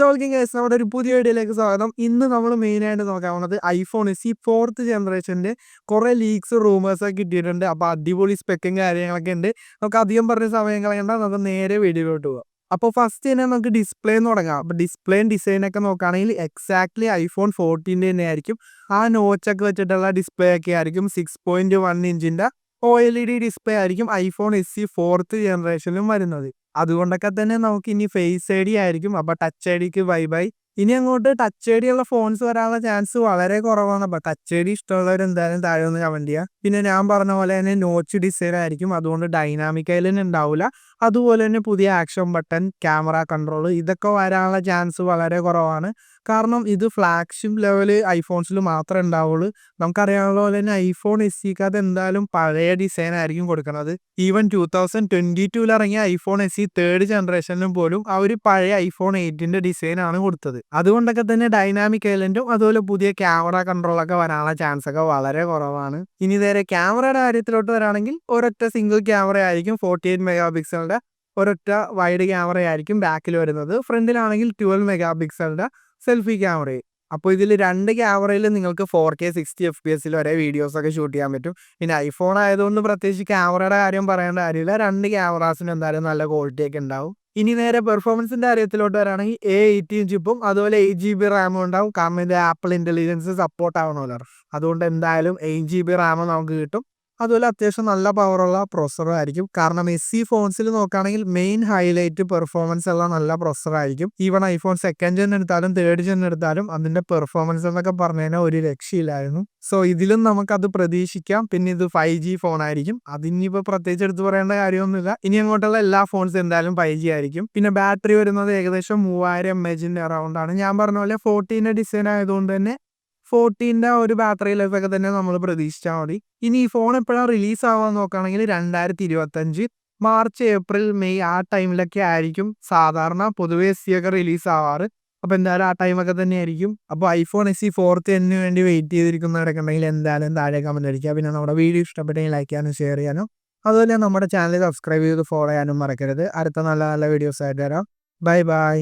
സോൾക്കിംഗ് case നമ്മുടെ ഒരു പുതിയ വീഡിയോയിലേക്ക് സ്വാഗതം. ഇന്ന് നമ്മൾ മെയിനായിട്ട് നോക്കാൻ പോകുന്നത് ഐഫോൺ ഈ ഫോർത്ത് ജനറേഷന്റെ കുറേ ലീക്സ് റൂമേഴ്സ് ഒക്കെ കിട്ടിയിട്ടുണ്ട്. അപ്പോൾ അടിപൊളി സ്പെക്കും കാര്യങ്ങളൊക്കെ ഉണ്ട്. നമുക്ക് അധികം പറഞ്ഞ സമയം കളയണ്ട. നമുക്ക് നേരെ വീഡിയോയിലോട്ട് പോകാം അപ്പോൾ ഫസ്റ്റ് തന്നെ നമുക്ക് ഡിസ്പ്ലേ എന്ന് തുടങ്ങാം. അപ്പോൾ ഡിസ്പ്ലേയും ഡിസൈനൊക്കെ നോക്കുകയാണെങ്കിൽ എക്സാക്ട്ലി ഐഫോൺ ഫോർട്ടീന്റെ തന്നെ ആയിരിക്കും. ആ നോച്ചൊക്കെ വെച്ചിട്ടുള്ള ഡിസ്പ്ലേ ഒക്കെ ആയിരിക്കും. Six point one ഇഞ്ചിന്റെ O L E D display ആയിരിക്കും ഐഫോൺ എസ് സി ഫോർത്ത് ജനറേഷനിലും വരുന്നത്. അതുകൊണ്ടൊക്കെ തന്നെ നമുക്ക് ഇനി ഫേസ് ഐ ഡി ആയിരിക്കും. അപ്പോൾ ടച്ച് ഐ ഡിക്ക് ബൈ ബൈ ഇനി അങ്ങോട്ട് ടച്ച് ഐ ഡി ഉള്ള ഫോൺസ് വരാനുള്ള ചാൻസ് വളരെ കുറവാണ്. അപ്പോൾ ടച്ച് ഐ ഡി ഇഷ്ടമുള്ളവർ എന്തായാലും താഴെ ഒന്ന് കമന്റ് ചെയ്യുക പിന്നെ ഞാൻ പറഞ്ഞ പോലെ തന്നെ നോച്ച് ഡിസൈൻ ആയിരിക്കും. അതുകൊണ്ട് ഡൈനാമിക് ഐലൻ ഉണ്ടാവില്ല അതുപോലെ തന്നെ പുതിയ ആക്ഷൻ ബട്ടൺ ക്യാമറ കൺട്രോൾ ഇതൊക്കെ വരാനുള്ള ചാൻസ് വളരെ കുറവാണ്. കാരണം ഇത് ഫ്ലാഗ്ഷിപ്പ് ലെവൽ ഐഫോൺസിൽ മാത്രമേ ഉണ്ടാവുള്ളൂ. നമുക്കറിയാവുന്ന പോലെ തന്നെ ഐഫോൺ എസ് സിക്ക് അത് എന്തായാലും പഴയ ഡിസൈൻ ആയിരിക്കും കൊടുക്കുന്നത്. ഈവൻ ടൂ തൗസൻഡ് ട്വന്റി ടൂവിൽ ഇറങ്ങിയ ഐഫോൺ എസ് സി തേർഡ് ജനറേഷനിലും പോലും ആ ഒരു പഴയ ഐഫോൺ എയ്റ്റിന്റെ ഡിസൈനാണ് കൊടുത്തത്. അതുകൊണ്ടൊക്കെ തന്നെ ഡൈനാമിക് ഐലൻഡും അതുപോലെ പുതിയ ക്യാമറ കൺട്രോൾ ഒക്കെ വരാനുള്ള ചാൻസ് ഒക്കെ വളരെ കുറവാണ്. ഇനി നേരെ ക്യാമറയുടെ കാര്യത്തിലോട്ട് വരാണെങ്കിൽ ഒരൊറ്റ സിംഗിൾ ക്യാമറ ആയിരിക്കും ഫോർട്ടി എയ്റ്റ് മെഗാ പിക്സലിന്റെ ഒരൊറ്റ വൈഡ് ക്യാമറയായിരിക്കും ബാക്കിൽ വരുന്നത്. ഫ്രണ്ടിലാണെങ്കിൽ ട്വൽവ് മെഗാ പിക്സലിന്റെ സെൽഫി ക്യാമറയും അപ്പോൾ ഇതിൽ രണ്ട് ക്യാമറയിൽ നിങ്ങൾക്ക് four K sixty F P എസിൽ വരെ വീഡിയോസൊക്കെ ഷൂട്ട് ചെയ്യാൻ പറ്റും. പിന്നെ ഐഫോൺ ആയതുകൊണ്ട് പ്രത്യേകിച്ച് ക്യാമറയുടെ കാര്യം പറയേണ്ട കാര്യമില്ല. രണ്ട് ക്യാമറാസിന് എന്തായാലും നല്ല ക്വാളിറ്റി ഒക്കെ ഉണ്ടാവും. ഇനി നേരെ പെർഫോമൻസിന്റെ കാര്യത്തിലോട്ട് വരാണെങ്കിൽ എ എയ്റ്റീൻ ചിപ്പും അതുപോലെ എയ്റ്റ് ജി ബി റാമും ഉണ്ടാവും. കാരണം ഇത് ആപ്പിൾ ഇന്റലിജൻസ് സപ്പോർട്ട് ആവണമല്ലോ. അതുകൊണ്ട് എന്തായാലും എയ്റ്റ് ജി ബി റാം നമുക്ക് കിട്ടും. അതുപോലെ അത്യാവശ്യം നല്ല പവറുള്ള പ്രൊസറും ആയിരിക്കും. കാരണം എസ് സി ഫോൺസിൽ നോക്കുകയാണെങ്കിൽ മെയിൻ ഹൈലൈറ്റ് പെർഫോമൻസ് ഉള്ള നല്ല പ്രൊസറായിരിക്കും ഈവൺ ഐഫോൺ സെക്കൻഡ് ജെൻ എടുത്താലും തേർഡ് ജെൻ എടുത്താലും അതിന്റെ പെർഫോമൻസ് എന്നൊക്കെ പറഞ്ഞു കഴിഞ്ഞാൽ ഒരു രക്ഷയില്ലായിരുന്നു. സോ ഇതിലും നമുക്കത് പ്രതീക്ഷിക്കാം. പിന്നെ ഇത് ഫൈവ് ജി ഫോൺ ആയിരിക്കും. അതിനിപ്പോൾ പ്രത്യേകിച്ച് എടുത്തു പറയേണ്ട കാര്യമൊന്നുമില്ല. ഇനി അങ്ങോട്ടുള്ള എല്ലാ ഫോൺസ് എന്തായാലും ഫൈവ് ജി ആയിരിക്കും. പിന്നെ ബാറ്ററി വരുന്നത് ഏകദേശം മൂവായിരം എം എച്ചിന്റെ അറൗണ്ട് ആണ്. ഞാൻ പറഞ്ഞ പോലെ ഫോർട്ടീന്റെ ഡിസൈൻ ആയതുകൊണ്ട് തന്നെ ഫോർട്ടീന്റെ ഒരു ബാറ്ററി ലൈഫ് ഒക്കെ തന്നെ നമ്മൾ പ്രതീക്ഷിച്ചാൽ മതി. ഇനി ഈ ഫോൺ എപ്പോഴാണ് റിലീസ് ആവാൻ നോക്കുകയാണെങ്കിൽ രണ്ടായിരത്തി ഇരുപത്തഞ്ച് മാർച്ച് ഏപ്രിൽ മെയ് ആ ടൈമിലൊക്കെ ആയിരിക്കും സാധാരണ പൊതുവെ എസ് സി ഒക്കെ റിലീസ് ആവാറ്. അപ്പോൾ എന്തായാലും ആ ടൈമൊക്കെ തന്നെ ആയിരിക്കും. അപ്പോൾ ഐഫോൺ എസ് സി ഫോർത്ത് എന്നിന് വേണ്ടി വെയിറ്റ് ചെയ്തിരിക്കുന്നവരൊക്കെ ഉണ്ടെങ്കിൽ എന്തായാലും താഴെ കമന്റ് അടിക്കുക. പിന്നെ നമ്മുടെ വീഡിയോ ഇഷ്ടപ്പെട്ടെങ്കിൽ ലൈക്ക് ചെയ്യാനും ഷെയർ ചെയ്യാനും. അതുപോലെ നമ്മുടെ ചാനൽ സബ്സ്ക്രൈബ് ചെയ്ത് ഫോളോ ചെയ്യാനും മറക്കരുത്. അടുത്ത നല്ല നല്ല വീഡിയോസ് ആയിട്ട് തരാം ബൈ ബൈ